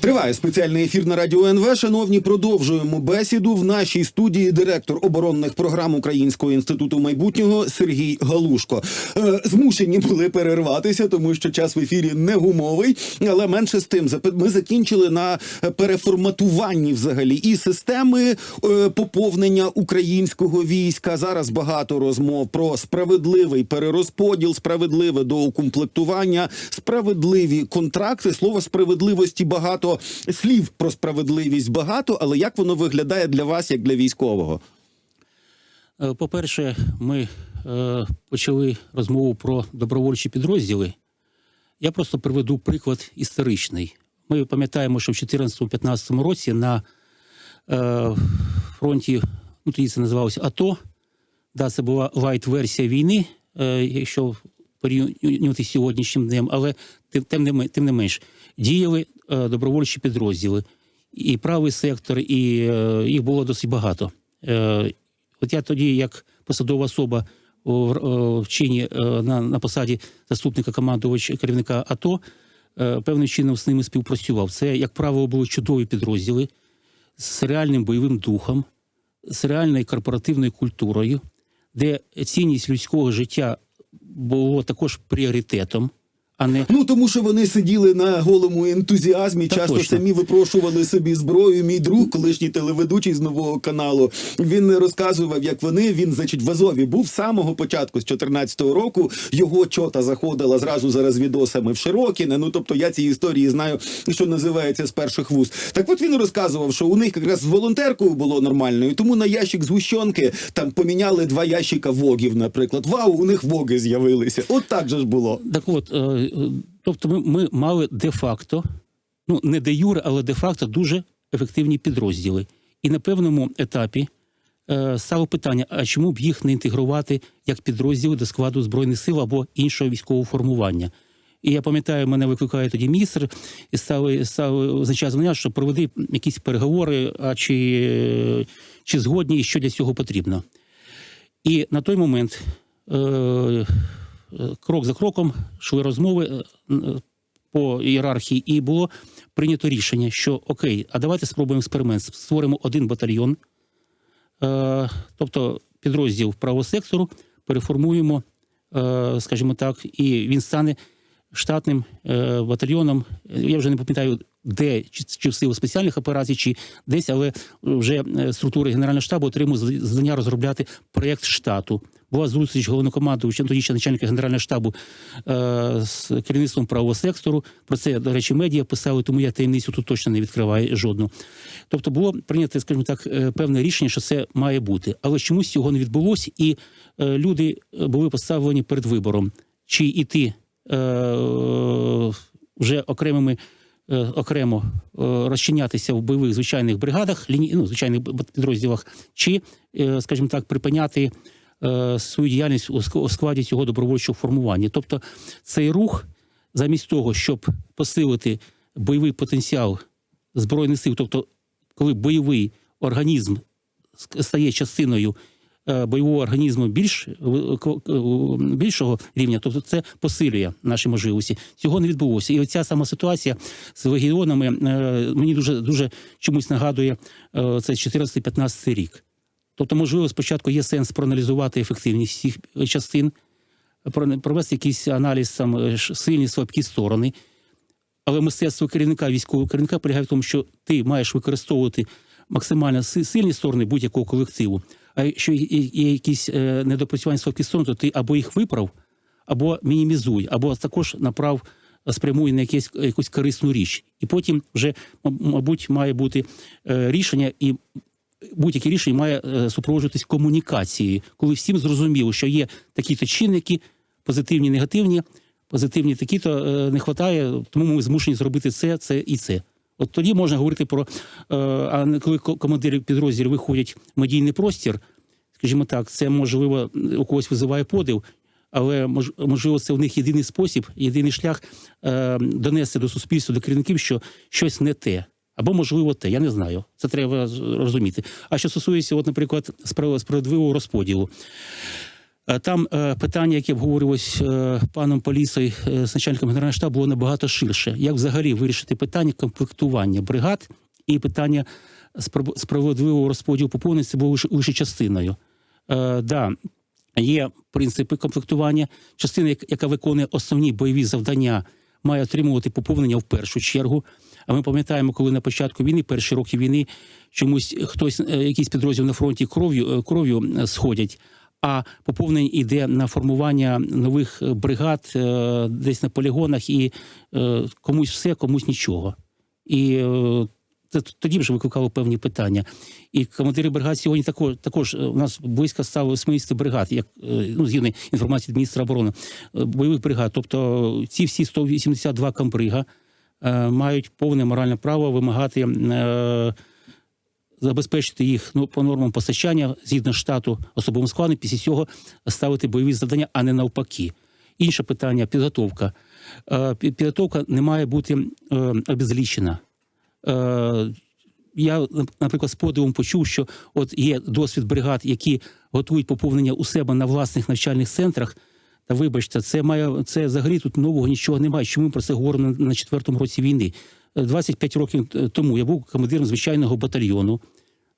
Триває спеціальний ефір на радіо НВ. Шановні, продовжуємо бесіду в нашій студії. Директор оборонних програм Українського інституту майбутнього Сергій Галушко. Е, змушені були перерватися, тому що час в ефірі не гумовий. Але менше з тим, ми закінчили на переформатуванні взагалі і системи е, поповнення українського війська. Зараз багато розмов про справедливий перерозподіл, справедливе доукомплектування, справедливі контракти. Слово справедливості багато слів про справедливість багато, але як воно виглядає для вас, як для військового? Е, По-перше, ми е, почали розмову про добровольчі підрозділи. Я просто приведу приклад історичний. Ми пам'ятаємо, що в 2014-2015 році на е, фронті, ну тоді це називалося АТО, да, це була лайт-версія війни, е, якщо порівнювати сьогоднішнім днем, але тим, тим, не, тим не менш діяли е, добровольчі підрозділи. І правий сектор, і е, їх було досить багато. Е, От я тоді, як посадова особа в, чині на, на посаді заступника командувача керівника АТО, певним чином з ними співпрацював. Це, як правило, були чудові підрозділи з реальним бойовим духом, з реальною корпоративною культурою, де цінність людського життя було також пріоритетом, а не Ну тому що вони сиділи на голому ентузіазмі, Так часто точно. самі випрошували собі зброю. Мій друг, колишній телеведучий з нового каналу, він розказував, як вони він, значить, в Азові був з самого початку, з 14-го року. Його чота заходила зразу зараз відосами в Широкіне. Ну тобто я ці історії знаю, що називається з перших вуз. Так от він розказував, що у них якраз з волонтеркою було нормально, і тому на ящик згущенки там поміняли два ящика вогів, наприклад. Вау, у них воги з'явилися. От так же ж було. Так от, е, тобто ми, ми мали де-факто, ну не де юре, але де-факто дуже ефективні підрозділи. І на певному етапі е, стало питання: а чому б їх не інтегрувати як підрозділи до складу Збройних сил або іншого військового формування? І я пам'ятаю, мене викликає тоді міністр і стали, стали мене, що проведи якісь переговори, а чи, чи згодні, і що для цього потрібно. І на той момент е, крок за кроком йшли розмови е, е, по ієрархії, і було прийнято рішення, що окей, а давайте спробуємо експеримент. Створимо один батальйон, е, тобто підрозділ правого сектору, переформуємо, скажімо так, і він стане штатним батальйоном. Я вже не пам'ятаю, де чи, в силу спеціальних операцій, чи десь, але вже е, структури Генерального штабу отримують завдання розробляти проєкт штату. Була зустріч головнокомандуючим, тоді ще начальника Генерального штабу е, з керівництвом правого сектору. Про це, до речі, медіа писали, тому я таємницю тут точно не відкриваю жодну. Тобто було прийнято, скажімо так, е, певне рішення, що це має бути. Але чомусь цього не відбулося, і люди були поставлені перед вибором, чи йти вже окремими. Е, Окремо е, розчинятися в бойових звичайних бригадах, ліні, ну, звичайних підрозділах, чи, е, скажімо так, припиняти свою діяльність у складі цього добровольчого формування. Тобто цей рух, замість того, щоб посилити бойовий потенціал збройних сил, тобто, коли бойовий організм стає частиною бойового організму більш к- к- більшого рівня, тобто це посилює наші можливості. Цього не відбулося. І оця сама ситуація з легіонами е, мені дуже дуже чомусь нагадує е, це 14-15 рік. Тобто, можливо, спочатку є сенс проаналізувати ефективність е, частин, провести якийсь аналіз там е, сильні слабкі сторони. Але мистецтво керівника військового керівника полягає в тому, що ти маєш використовувати максимально сильні сторони будь-якого колективу. Якщо є- якісь е, недопрацювання сторони, то ти або їх виправ, або мінімізуй, або також направ е, спрямуй на якесь, якусь корисну річ. І потім вже, мабуть, має бути е, рішення, і будь-яке рішення має супроводжуватись комунікацією, коли всім зрозуміло, що є такі-то чинники, позитивні, негативні, позитивні такі-то не вистачає, тому ми змушені зробити це, це і це. От тоді можна говорити про е, а коли ко- командири підрозділів виходять в медійний простір, скажімо так, це можливо у когось визиває подив, але мож- можливо це у них єдиний спосіб, єдиний шлях е, донести до суспільства, до керівників, що щось не те. Або, можливо, те, я не знаю. Це треба розуміти. А що стосується, от, наприклад, справ- справедливого розподілу. Е, Там е, питання, яке обговорювалось е, паном Полісою з начальником генерального штабу, було набагато ширше. Як взагалі вирішити питання комплектування бригад і питання справедливого розподілу поповнення це було лише, частиною. Да, є принципи комплектування. Частина, яка виконує основні бойові завдання, має отримувати поповнення в першу чергу. А ми пам'ятаємо, коли на початку війни, перші роки війни, чомусь хтось, якийсь підрозділ на фронті кров'ю, кров'ю сходять. А поповнення йде на формування нових е, бригад е, десь на полігонах, і е, комусь все, комусь нічого. І це тоді вже викликало певні питання. І командири бригад сьогодні також, також у нас близько стало 80 бригад, як ну, згідно інформації міністра оборони, бойових бригад. Тобто ці всі 182 комбрига е, мають повне моральне право вимагати. Забезпечити їх ну, по нормам постачання згідно штату особовим складом, після цього ставити бойові завдання, а не навпаки. Інше питання підготовка. Е, Підготовка не має бути е, обезлічена. Е, я, наприклад, з подивом почув, що от є досвід бригад, які готують поповнення у себе на власних навчальних центрах. Та вибачте, це має це взагалі тут нового нічого немає. Чому ми про це говоримо на четвертому році війни? Е, 25 років е, тому я був командиром звичайного батальйону.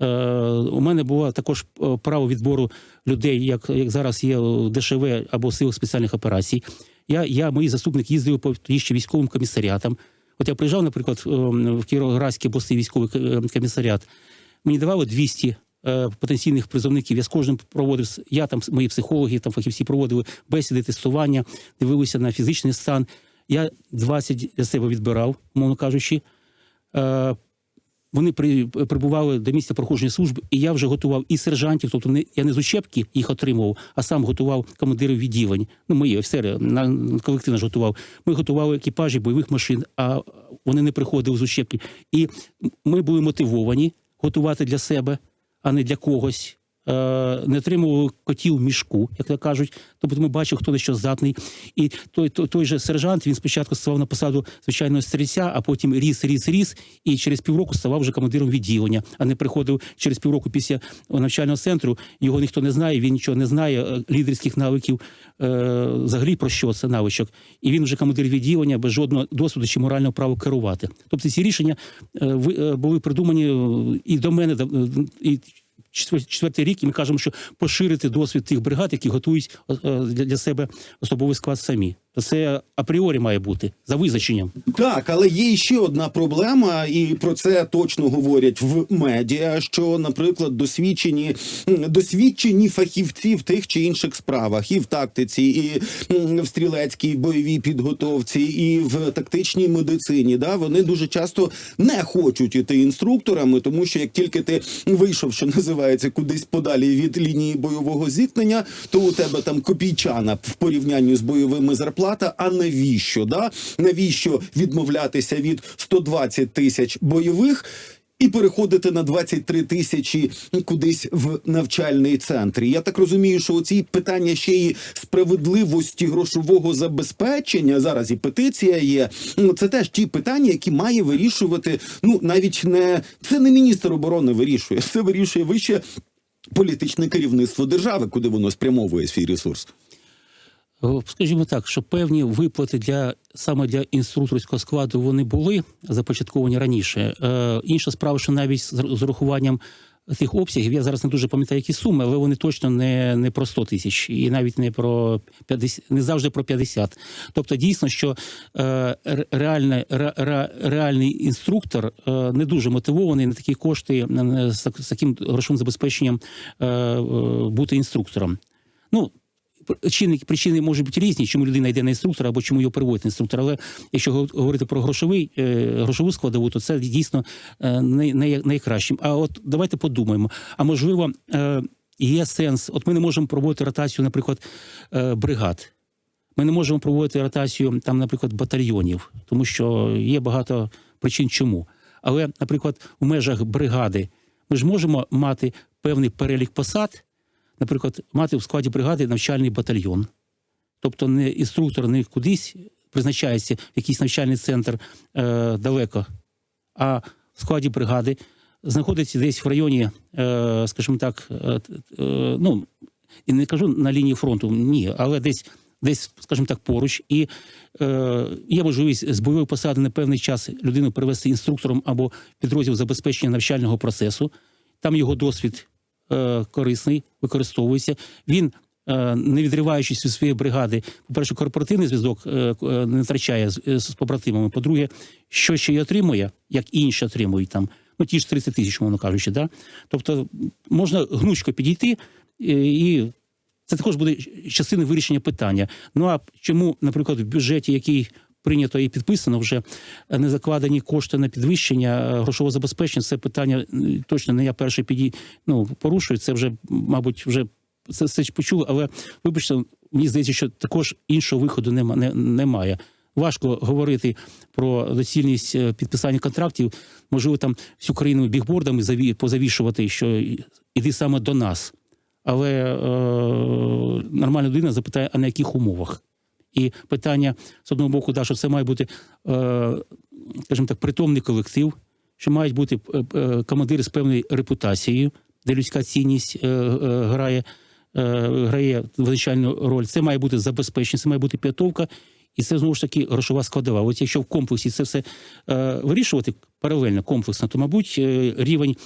Е, у мене було також е, право відбору людей, як, як зараз є ДШВ або силах спеціальних операцій. Я, я мої заступники їздили по ще військовим комісаріатам. От я приїжджав, наприклад, в Кіровоградський обласний військовий е, комісаріат. Мені давали 200 е, потенційних призовників. Я з кожним проводив я там мої психологи, там фахівці проводили бесіди, тестування, дивилися на фізичний стан. Я 20 для себе відбирав, мовно кажучи. Е, Вони при, прибували до місця проходження служби, і я вже готував і сержантів, тобто не я не з учебки їх отримував, а сам готував командирів відділень. Ну, мої офіцери на колектив наш готував. Ми готували екіпажі бойових машин, а вони не приходили з учебки. І ми були мотивовані готувати для себе, а не для когось. Е, Не отримували котів в мішку, як то кажуть. Тобто ми бачили, хто на що здатний. І той, той, той же сержант він спочатку ставав на посаду звичайного стрільця, а потім ріс, ріс, ріс, і через півроку ставав вже командиром відділення, а не приходив через півроку після навчального центру. Його ніхто не знає, він нічого не знає, е, лідерських навиків е, взагалі про що це навичок. І він вже командир відділення без жодного досвіду чи морального права керувати. Тобто ці рішення були придумані і до мене, і четвертий рік, і ми кажемо, що поширити досвід тих бригад, які готують е, для, для себе особовий склад самі. Це апріорі має бути за визначенням. Так, але є ще одна проблема, і про це точно говорять в медіа. Що, наприклад, досвідчені досвідчені фахівці в тих чи інших справах, і в тактиці, і в стрілецькій бойовій підготовці, і в тактичній медицині. Да, вони дуже часто не хочуть іти інструкторами, тому що як тільки ти вийшов, що називається, кудись подалі від лінії бойового зіткнення, то у тебе там копійчана в порівнянні з бойовими зарплата. А навіщо? Да? Навіщо відмовлятися від 120 тисяч бойових? І переходити на 23 тисячі кудись в навчальний центр. Я так розумію, що оці питання ще й справедливості грошового забезпечення. Зараз і петиція є. Ну, Це теж ті питання, які має вирішувати. Ну навіть не це не міністр оборони вирішує, це вирішує вище політичне керівництво держави, куди воно спрямовує свій ресурс. О, Скажімо так, що певні виплати для саме для інструкторського складу вони були започатковані раніше. Е, інша справа, що навіть з урахуванням тих обсягів, я зараз не дуже пам'ятаю, які суми, але вони точно не, не про 100 тисяч і навіть не про 50, не завжди про 50. Тобто, дійсно, що е, реальне, ре, ре- реальний інструктор е, не дуже мотивований на такі кошти е, з, так- з таким грошовим забезпеченням е, е, бути інструктором. Ну, Причини, причини можуть бути різні, чому людина йде на інструктора або чому його переводить на інструктора. Але якщо говорити про грошовий, е, грошову складову, то це дійсно е, найкращим. А от давайте подумаємо. А можливо, е, є сенс. От ми не можемо проводити ротацію, наприклад, бригад. Ми не можемо проводити ротацію там, наприклад, батальйонів, тому що є багато причин, чому. Але, наприклад, у межах бригади ми ж можемо мати певний перелік посад, наприклад, мати в складі бригади навчальний батальйон. Тобто не інструктор не кудись призначається в якийсь навчальний центр е, далеко, а в складі бригади знаходиться десь в районі, е, скажімо так, е, е, ну, І не кажу на лінії фронту, ні, але десь, десь, скажімо так, поруч. І е, є можливість з бойової посади на певний час людину перевести інструктором або підрозділ забезпечення навчального процесу. Там його досвід корисний, використовується. Він, е, не відриваючись від своєї бригади, по-перше, корпоративний зв'язок е, е, не втрачає з, побратимами. По-друге, що ще й отримує, як інші отримують там, ну ті ж 30 тисяч, мовно кажучи. Да? Тобто можна гнучко підійти е, і. Це також буде частиною вирішення питання. Ну а чому, наприклад, в бюджеті, який прийнято і підписано, вже не закладені кошти на підвищення е, грошового забезпечення, це питання точно не я перший піді, ну, порушую. Це вже, мабуть, вже це, це ж почули, але вибачте, мені здається, що також іншого виходу нема, не, немає. Важко говорити про доцільність е, підписання контрактів. Можливо, там всю країну бігбордами позавішувати, що іди саме до нас. Але е, нормальна людина запитає, а на яких умовах? І питання з одного боку, да, що це має бути, е, скажімо так, притомний колектив, що мають бути е, е, командири з певною репутацією, де людська цінність грає, грає визначальну роль. Це має бути забезпечення, це має бути підготовка, і це знову ж таки грошова складова. От якщо в комплексі це все вирішувати паралельно, комплексно, то, мабуть, рівень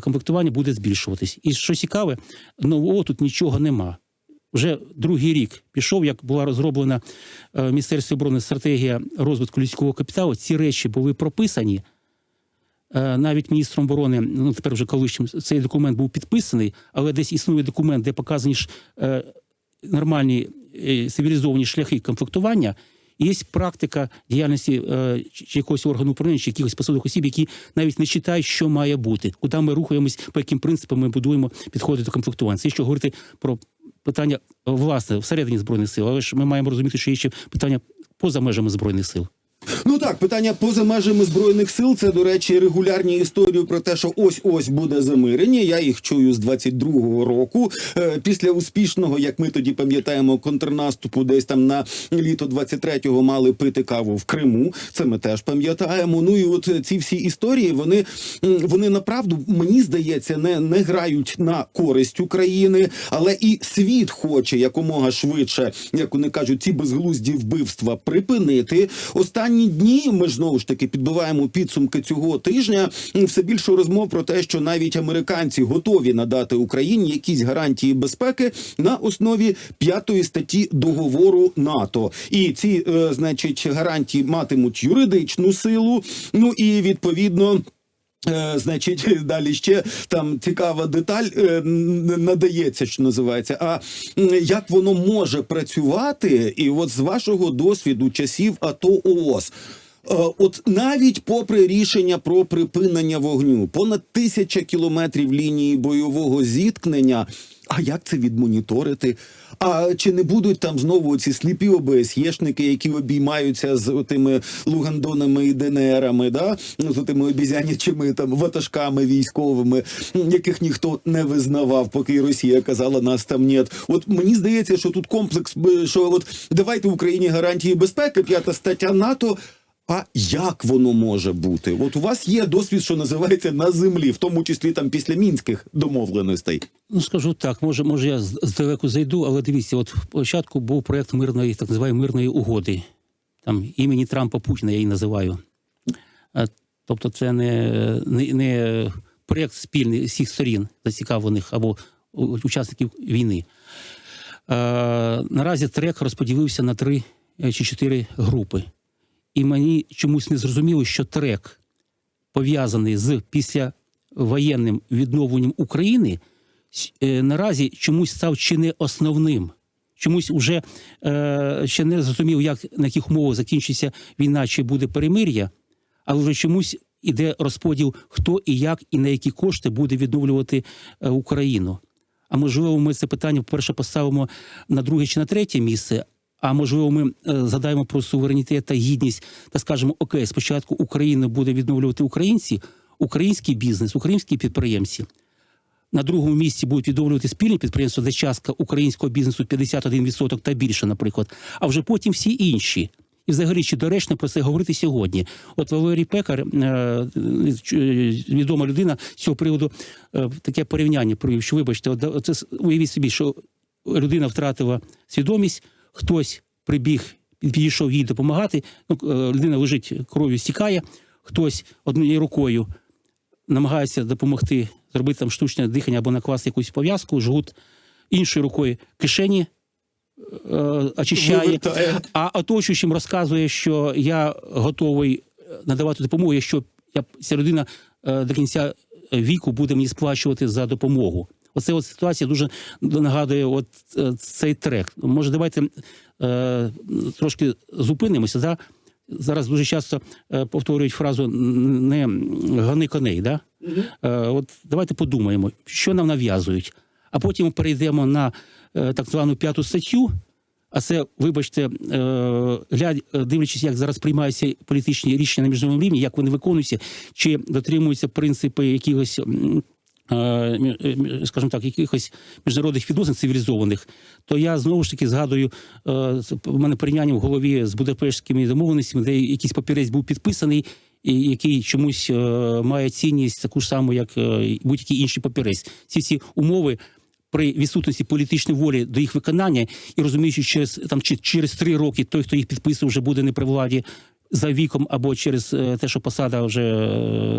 комплектування буде збільшуватись. І що цікаве, нового тут нічого нема. Вже другий рік пішов, як була розроблена е, в Міністерстві оборони стратегія розвитку людського капіталу. Ці речі були прописані. Е, Навіть міністром оборони, ну тепер вже колишнім, цей документ був підписаний, але десь існує документ, де показані ж е, нормальні цивілізовані шляхи комплектування. І є практика діяльності чи якогось органу управління, чи якихось посадових осіб, які навіть не читають, що має бути, куди ми рухаємось, по яким принципам ми будуємо підходи до комплектування. Це якщо говорити про питання власне всередині збройних сил, але ж ми маємо розуміти, що є ще питання поза межами збройних сил. Ну так, питання поза межами збройних сил. Це до речі, регулярні історії про те, що ось ось буде замирення. Я їх чую з 22-го року. Е, Після успішного, як ми тоді пам'ятаємо, контрнаступу, десь там на літо 23-го мали пити каву в Криму. Це ми теж пам'ятаємо. Ну і от ці всі історії, вони вони направду мені здається, не, не грають на користь України, але і світ хоче якомога швидше, як вони кажуть, ці безглузді вбивства припинити. Останні дні ми знову ж таки підбиваємо підсумки цього тижня. Все більше розмов про те, що навіть американці готові надати Україні якісь гарантії безпеки на основі п'ятої статті договору НАТО. І ці, е, значить, гарантії матимуть юридичну силу. Ну і відповідно. Е, Значить, далі ще там цікава деталь е, надається, що називається. А як воно може працювати? І от з вашого досвіду часів АТО ООС. е, От навіть попри рішення про припинення вогню, понад тисяча кілометрів лінії бойового зіткнення. А як це відмоніторити? А чи не будуть там знову ці сліпі ОБСЄшники, які обіймаються з тими Лугандонами і ДНРами, да? ну, з тими обізянячими там ватажками військовими, яких ніхто не визнавав, поки Росія казала нас там нет. От мені здається, що тут комплекс, б- що от давайте Україні гарантії безпеки, п'ята стаття НАТО. А як воно може бути? От у вас є досвід, що називається на землі, в тому числі там після мінських домовленостей. Ну скажу так, може, може я здалеку зайду, але дивіться, от спочатку був проект мирної, так званої мирної угоди. Там імені Трампа Путіна я її називаю. Е, Тобто, це не, не, не проєкт спільний всіх сторін зацікавлених або учасників війни. Е, наразі трек розподілився на три е, чи чотири групи. І мені чомусь не зрозуміло, що трек пов'язаний з післявоєнним відновленням України, е, наразі чомусь став чи не основним. Чомусь уже е, ще не зрозумів, як на яких умовах закінчиться війна, чи буде перемир'я, але вже чомусь іде розподіл, хто і як, і на які кошти буде відновлювати е, Україну. А можливо, ми це питання перше поставимо на друге чи на третє місце. А можливо, ми е, згадаємо про суверенітет та гідність та скажемо: Окей, спочатку Україну буде відновлювати українці, український бізнес, українські підприємці. На другому місці будуть відновлювати спільні підприємства, де частка українського бізнесу 51% та більше, наприклад, а вже потім всі інші. І взагалі чи доречно про це говорити сьогодні? От Валерій Пекар, е, е, відома людина з цього приводу, таке порівняння провів, що вибачте, да- уявіть собі, що людина втратила свідомість, хтось прибіг, підійшов їй допомагати. Ну, е, людина лежить кров'ю стікає, хтось однією рукою намагається допомогти зробити там штучне дихання або накласти якусь пов'язку, жгут іншою рукою кишені е, очищає, а оточуючим розказує, що я готовий е, надавати допомогу, якщо я, ця людина до кінця віку буде мені сплачувати за допомогу. Оце от ситуація дуже нагадує от е, цей трек. Може, давайте е, трошки зупинимося. Да? Зараз дуже часто е, повторюють фразу не гани коней. Да? Е, от давайте подумаємо, що нам нав'язують. А потім перейдемо на е, так звану п'яту статтю. А це, вибачте, е, глядь, дивлячись, як зараз приймаються політичні рішення на міжнародному рівні, як вони виконуються, чи дотримуються принципи якихось. Е, е, скажімо так, якихось міжнародних відносин цивілізованих, то я знову ж таки згадую е, в мене порівняння в голові з Будапештськими домовленостями, де якийсь папірець був підписаний, і який чомусь має цінність таку ж саму, як будь-який інший папірець. Ці всі умови при відсутності політичної волі до їх виконання і розуміючи, через там чи через три роки той, хто їх підписував, вже буде не при владі за віком, або через те, що посада вже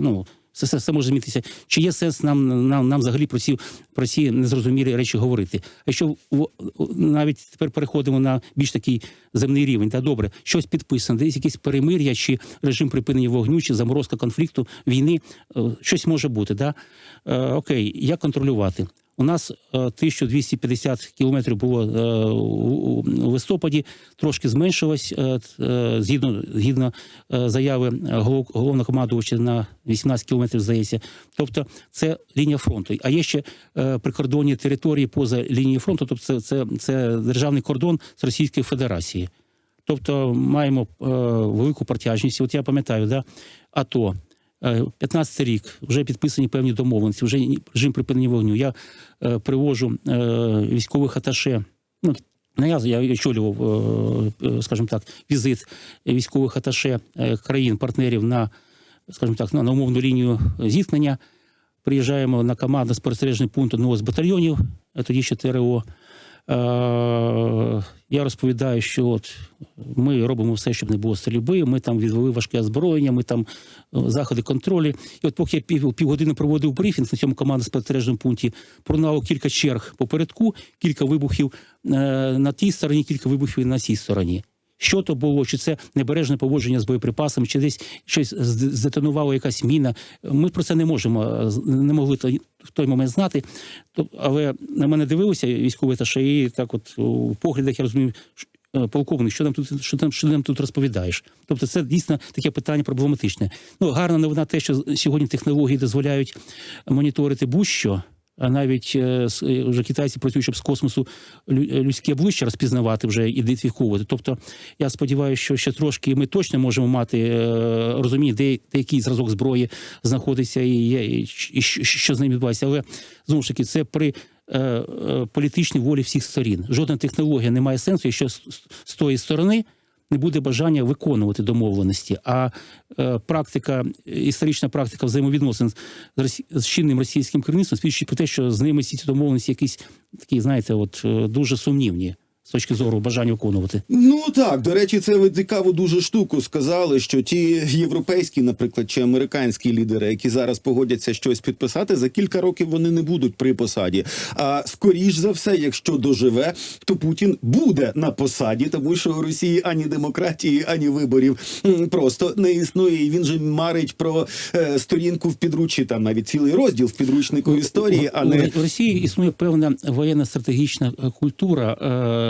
ну. Все, все, все може змінитися. Чи є сенс нам, нам, нам взагалі про ці, про ці незрозумілі речі говорити? А якщо навіть тепер переходимо на більш такий земний рівень, та добре, щось підписано, десь якесь перемир'я, чи режим припинення вогню, чи заморозка конфлікту, війни, е, щось може бути. Да? Е, окей, як контролювати? У нас е, 1250 кілометрів було е, у листопаді, трошки зменшилось е, е, згідно, згідно е, заяви голов- головнокомандувача на 18 кілометрів, здається. Тобто це лінія фронту. А є ще е, прикордонні території поза лінією фронту, тобто це, це, це державний кордон з Російської Федерації. Тобто маємо е, велику протяжність. От я пам'ятаю, да, АТО. Е, 15 рік вже підписані певні домовленості, вже режим припинення вогню. Я е, привожу е, військових аташе. Ну, не я, я очолював, е, е, скажімо так, візит військових аташе е, країн-партнерів на, скажімо так, на, умовну лінію зіткнення. Приїжджаємо на команду спостережний пункт одного з батальйонів, е, тоді ще ТРО. Е, я розповідаю, що от ми робимо все, щоб не було стрільби. Ми там відвели важке озброєння, ми там е, заходи контролю. І от поки я пів, півгодини проводив брифінг на цьому команду спостережному пункті, пронало кілька черг попередку, кілька вибухів е, на тій стороні, кілька вибухів на цій стороні. Що то було? Чи це небережне поводження з боєприпасами, чи десь щось з- здетонувала якась міна? Ми про це не можемо е, не могли в той момент знати. Але на мене дивилися військові та і так, от у поглядах я розумію, е, полковник, що нам тут що там, що нам тут розповідаєш? Тобто, це дійсно таке питання проблематичне. Ну гарна новина, те, що сьогодні технології дозволяють моніторити будь-що. Навіть е, с- е, вже китайці працюють, щоб з космосу е, людське обличчя розпізнавати, вже ідентифіковувати. Тобто, я сподіваюся, що ще трошки ми точно можемо мати е, розуміння, де, де який зразок зброї знаходиться і, і, і що, з ним відбувається. Але знову ж таки, це при е, е, політичній волі всіх сторін. Жодна технологія не має сенсу, якщо з, з- з тої сторони не буде бажання виконувати домовленості. А е, практика, історична практика взаємовідносин з, чинним російським керівництвом свідчить про те, що з ними ці ці домовленості якісь такі, знаєте, от е, дуже сумнівні з точки зору бажання виконувати. Ну так, до речі, це ви цікаву дуже штуку сказали, що ті європейські, наприклад, чи американські лідери, які зараз погодяться щось підписати, за кілька років вони не будуть при посаді. А скоріш за все, якщо доживе, то Путін буде на посаді, тому що у Росії ані демократії, ані виборів просто не існує. І він же марить про е, сторінку в підруччі, там навіть цілий розділ в підручнику історії, а не у Росії існує певна воєнна стратегічна е, культура. е,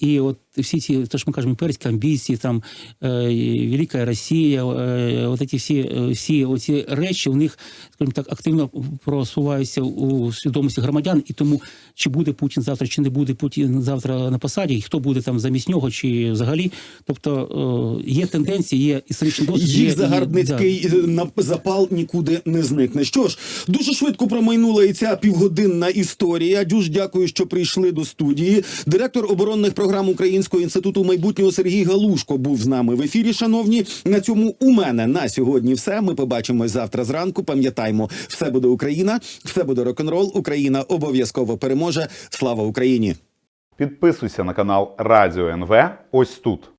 І от всі ці, то що ми кажемо, імперські амбіції, там е, Велика Росія, е, от ці всі, е, всі оці речі у них, скажімо так, активно просуваються у свідомості громадян, і тому чи буде Путін завтра, чи не буде Путін завтра на посаді, і хто буде там замість нього, чи взагалі. Тобто є тенденції, є історичний досвід. Їх і- загарбницький на- запал нікуди не зникне. Що ж, дуже швидко промайнула і ця півгодинна історія. Дюж дякую, що прийшли до студії. Директор оборонних програм Українського інституту майбутнього Сергій Галушко був з нами в ефірі. Шановні, на цьому у мене на сьогодні все. Ми побачимось завтра зранку. Пам'ятаймо, все буде Україна, все буде рок-н-рол. Україна обов'язково переможе. Слава Україні! Підписуйся на канал Радіо НВ ось тут.